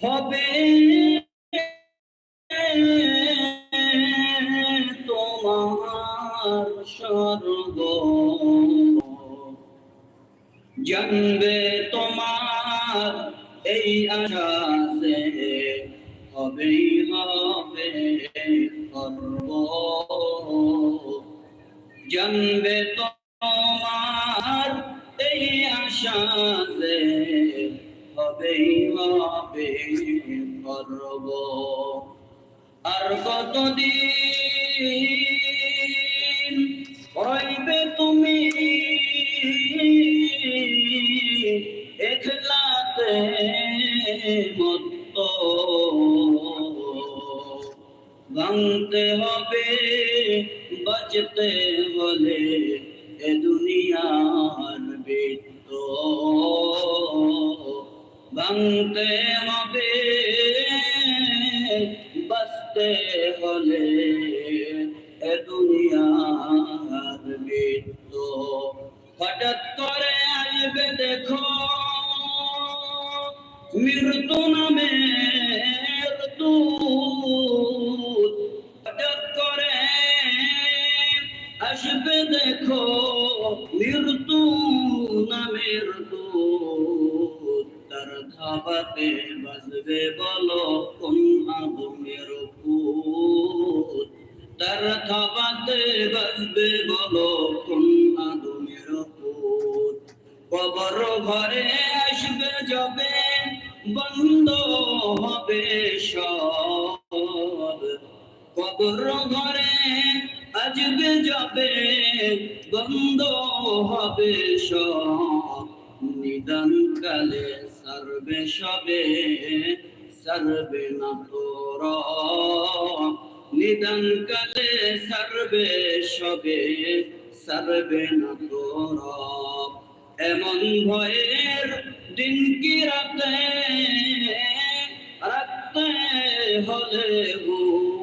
হবে তোমার স্বর্গ। জানবে তোমার এই আশাসে হবেই হবে সর্ব। জানবে তোমার এই আশাসে হবেই হবে সর্ব আর কতদিন রইবে তুমি একলাতে মত ভাঙতে হবে, বাঁচতে হলে এ দুনিয়ার ভাঙতে হবে, বাঁচতে হলে এ দুনিয়ার বৃত্ত হঠাৎ করে আসবে দেখো, মৃত্যু নামে হঠাৎ করে আসবে দেখো, মৃত্যু দূত তার ধাবাতে বাজবে বলো কোন পুত তার ধাবাতে বাজবে বলো কোন পুত কবর ঘরে আসবে যাবে, বন্ধ হবে সব। কবর ঘরে আসবে যাবে, বন্ধ হবে সব। নিদান কালে সর্বে সবে সর্বে না তোর নিদান কালে সর্বে সবে সর্বে না তোর এমন ভয়ের দিন কি রাতে? রাখতে হলে উঠাও